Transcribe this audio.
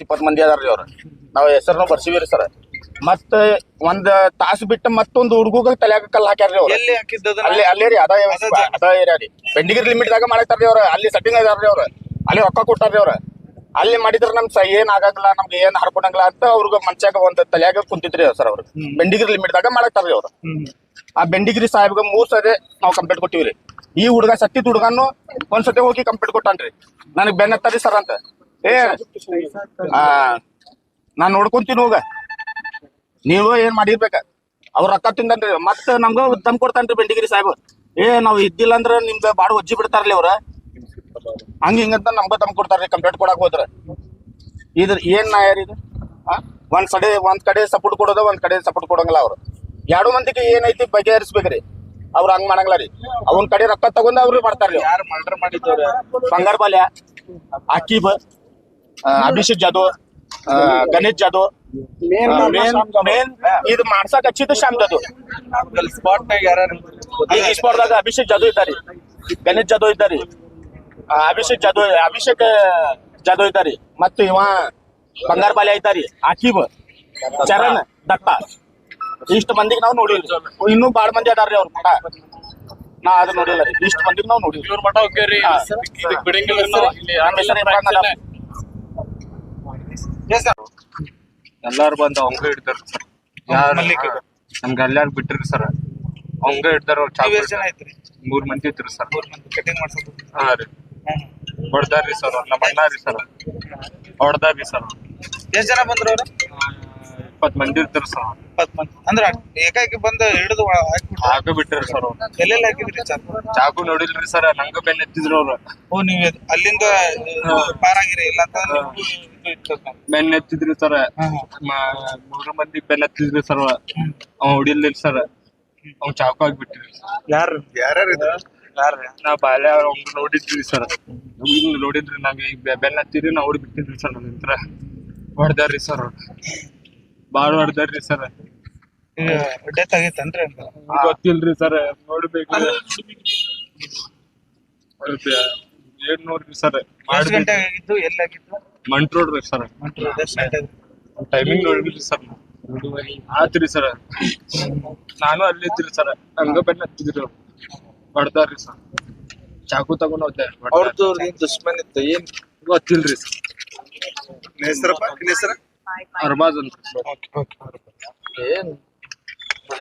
ಇಪ್ಪತ್ತು ಮಂದಿ ಅದಾರ್ರಿ ಅವ್ರ. ನಾವ್ ಹೆಸರನ್ನು ರೀ ಸರ್. ಮತ್ತ ಒಂದ್ ತಾಸು ಬಿಟ್ಟು ಮತ್ತೊಂದು ಹುಡುಗ ತಲ್ಯಾಗ ಕಲ್ಲ ಅವ್ರ. ಎಲ್ಲಿ ಹಾಕಿದ್ದದ ಅಲ್ಲಿ ಅಲ್ಲೇ ರೀ ಅದ ಅದ ಏರಿಯಾ ರೀ. ಬೆಂಡಿಗಿರಿ ಲಿಮಿಟ್ ದಾಗ ಮಾಡತ್ತಾರ್ರಿ ಅವ್ರ. ಅಲ್ಲಿ ಸೆಟ್ಟಿಂಗ್ ಅದಾರ್ರಿ ಅವ್ರ. ಅಲ್ಲಿ ರೊಕ್ಕ ಕೊಟ್ಟಾರ್ರಿ ಅವ್ರ. ಅಲ್ಲಿ ಮಾಡಿದ್ರ ನಮ್ ಸ ಏನ್ ಆಗಂಗಿಲ್ಲ ನಮ್ಗೆ ಏನ್ ಹರ್ಕೊಡಂಗಿಲ್ಲ ಅಂತ ಅವ್ರಿಗೆ ಮನ್ಸಾಗ ಒಂದ್ ತಲೆಯಾಗ ಕುಂತಿದ್ರಿ ಸರ್ ಅವ್ರು. ಬೆಂಡಿಗಿರಿ ಲಿಮಿಟ್ ದಾಗ ಮಾಡತ್ತಾರ್ರಿ ಅವ್ರ. ಆ ಬೆಂಡಿಗಿರಿ ಸಾಹೇಬ್ಗ ಮೂರ್ ಸರಿ ನಾವ್ ಕಂಪ್ಲೇಂಟ್ ಕೊಟ್ಟಿವ್ರಿ. ಈ ಹುಡುಗ ಸತ್ತಿದ್ ಹುಡುಗನು ಒಂದ್ ಸತಿ ಹೋಗಿ ಕಂಪ್ಲೇಂಟ್ ಕೊಟ್ಟಾನ್ರಿ. ನನಗ್ ಬೆನ್ನತ್ತಿ ಹತ್ತಾರಿ ಸರ್ ಅಂತ. ಏ ನಾನ್ ನೋಡ್ಕೊಂತೀನಿ ಹೋಗ. ನೀವು ಏನ್ ಮಾಡಿರ್ಬೇಕ? ಅವ್ರ ರೊಕ್ಕ ತಿಂದನ್ರಿ ಮತ್ತ ನಮ್ಗ ದಮ್ ಕೊಡ್ತಾನ್ರಿ ಬೆಂಡಿಗಿರಿ ಸಾಹೇಬ್. ಏ ನಾವ್ ಇದ್ದಿಲ್ಲ ಅಂದ್ರ ನಿಮ್ಗ ಬಾಡ ಒಜ್ಜಿ ಬಿಡ್ತಾರ್ಲಿ ಅವ್ರ. ಹಂಗ ಹಿಂಗಂತ ನಮ್ಗ ದಮ್ ಕೊಡ್ತಾರ್ರಿ ಕಂಪ್ಲೇಂಟ್ ಕೊಡಕ್ ಹೋದ್ರ. ಇದ್ರ ಏನ್ ನಾ ಇದು? ಒಂದ್ ಕಡೆ ಒಂದ್ ಕಡೆ ಸಪೋರ್ಟ್ ಕೊಡೋದ ಒಂದ್ ಕಡೆ ಸಪೋರ್ಟ್ ಕೊಡಂಗಿಲ್ಲ ಅವ್ರು. ಎರಡು ಮಂದಿಗೆ ಏನೈತಿ ಬಗೆಹರಿಸ್ಬೇಕ್ರಿ. ಅವ್ರ ಹಂಗ್ ಮಾಡಂಗಿಲ್ಲ ರೀ. ಅವನ್ ಕಡೆ ರೊಕ್ಕ ತಗೊಂಡ್ ಅವ್ರು ಮಾಡ್ತಾರ್ರಿ ಯಾರು ಬಂಗಾರ ಬಾಲ್ಯ ಅಕ್ಕಿ ಆ, ಅಭಿಷೇಕ್ ಜಾಧವ್ ಆ, ಗಣೇಶ್ ಜಾಧವ್ ಮೇನ್ ಮೇನ್ ಇದು ಮಾಡ್ಸಕ್ ಹಚ್ಚಿದ್ದು ಶ್ಯಾಮ್ ಜಾಧವ್ ಅಲ್ಲಿ ಸ್ಪಾಟ್ ನಾಗ ಯಾರು ಈ ಸ್ಪೋರ್ಟ್ದಾಗ ಅಭಿಷೇಕ್ ಜಾಧವ್ ಇದ್ದಾರೆ ಗಣೇಶ್ ಜಾಧವ್ ಇದ್ದಾರೆ ಆ, ಅಭಿಷೇಕ್ ಜಾಧವ್ ಅಭಿಷೇಕ್ ಜಾಧವ್ ಇದ್ದಾರೆ ಮತ್ತು ಇವ ಬಂಗಾರ ಬಾಲ್ಯ ಇದ್ದಾರೆ ಅಕೀಬ್ ಚರಣ್ ದತ್ತ ಇಷ್ಟು ಮಂದಿಗೆ ನಾವು ನೋಡಿಲ್ರಿ ಇನ್ನೂ ಬಾಳ ಮಂದಿ ಅದಾರ್ರಿ ಅವ್ರ ಮಠ ನಾ ಅದು ನೋಡಿಲ್ಲ ರೀ ಇಷ್ಟು ಮಂದಿಗೆ ನಾವು ನೋಡಿಲ್ರಿ ಇವ್ರ ಮಠ ಹೋಗ್ಯಾರಿ ಹಾ. ಇದಕ್ ಬಿಡಂಗಿಲ್ಲ ಎಲ್ಲಾರು ಬಂದು ಅವಂಗ ಇಡ್ತಾರ ಯಾರು ನಮ್ಗೆ ಎಲ್ಲಾರು ಬಿಟ್ರಿ ಸರ್. ಅವಂಗ ಇಡ್ತಾರ ಮೂರ್ ಮಂದಿ ಇದ್ರಿ ಸರ್. ಮೂರ್ ಮಂದಿ. ಕಟಿಂಗ್ ಮಾಡ್ಸೋದು. ಹಾ ರೀ. ಹೊಡ್ದಾರ್ರಿ ಸರ್ ನಮ್ಮ ಅಣ್ಣ ರೀ ಸರ್. ಹೊಡ್ದಾರ್ರಿ ಸರ್ ಎಷ್ಟ್ ಜನ ಬಂದ್ರು ಅವ್ರು? ಇಪ್ಪತ್ ಮಂದಿ ಇರ್ತಾರ ಸರ್ ಇಪ್ಪತ್ ಮಂದಿ. ಅಂದ್ರ ಏಕಾಕಿ ಬಂದ್ ಹಿಡಿದು ಹಾಕಿ ಬಿಟ್ರಿ ಸರ್ ಎಲ್ಲೆಲ್ಲ ಹಾಕಿದ್ರಿ ಸರ್ ಚಾಕು ನೋಡಿಲ್ರಿ ಸರ್ ನಂಗ ಬೆನ್ ಎತ್ತಿದ್ರು ಅವ್ರು. ಓ ನೀವ್ ಅಲ್ಲಿಂದ ಪಾರಾಗಿರಿ ಇಲ್ಲ ಅಂತ ಅಂದ್ರೆ ಇದು ಇತ್ತು ಅಂತ. ಬೆನ್ ಎತ್ತಿದ್ರಿ ಸರ್. ಮೂರು ಮಂದಿ ಬೆನ್ ಎತ್ತಿದ್ರಿ ಸರ್ ಅವ್ ಹೊಡಿಲಿಲ್ಲ ಸರ್ ಅವ್ ಚಾಕು ಹಾಕ್ಬಿಟ್ರಿ. ಯಾರು? ಯಾರ್ಯಾರು ಇದ್ರ? ಯಾರು ನಾ ಬಾಲ್ಯ ಅವ್ರು ನೋಡಿದ್ರಿ ಸರ್ ಹಿಂಗ್ ನೋಡಿದ್ರಿ. ನಾವ್ ಈಗ ಬೆ- ಬೆನ್ ಹತ್ತಿರಿ ನಾ ಹೊಡಿ ಬಿಟ್ಟಿದ್ರಿ ಸರ್ ನನ್ನ ಹತ್ರ. ಹೊಡೆದ್ರಿ ಸರ್ ಬಾಳ ಹೊಡ್ದಾರ್ರಿ ಸರ್. ಡೆತ್ ಆಗೈತನ್ರಿ ಗೊತ್ತಿಲ್ರಿ ಸರ್ ನೋಡ್ಬೇಕು. ಏನ್ ನೋಡ್ರಿ ಸರ್ ಎಷ್ಟು ಗಂಟೆ ಆಗಿದ್ದು ಎಲ್ಲಿ ಆಗಿದ್ದು? ಮಂಟ್ ರೋಡ್ ರೀ ಸರ್? ಟೈಮಿಂಗ್ ನೋಡಿದ್ರಿ ಸರ್. ಆತ್ರಿ ಸರ್. ನಾನು ಅಲ್ಲಿ ಇದ್ರಿ ಸರ್. ಹಂಗ ಬೆನ್ನ ಹತ್ತಿದ್ರಿ. ಅವ್ರು ಹೊಡ್ದಾರ್ರಿ ಸರ್. ಚಾಕು ತಗೊಂಡ್ ಹೋದೆ. ಅವ್ರದ್ದು ಏನ್ ದುಶ್ಮನ್ ಇತ್ತು? ಏನ್? ಗೊತ್ತಿಲ್ರಿ ಸರ್. ಹೆಸರಪ್ಪ ಹೆಸರು ಅರ್ಬಾಜ್ ಅಂತ ಏನ್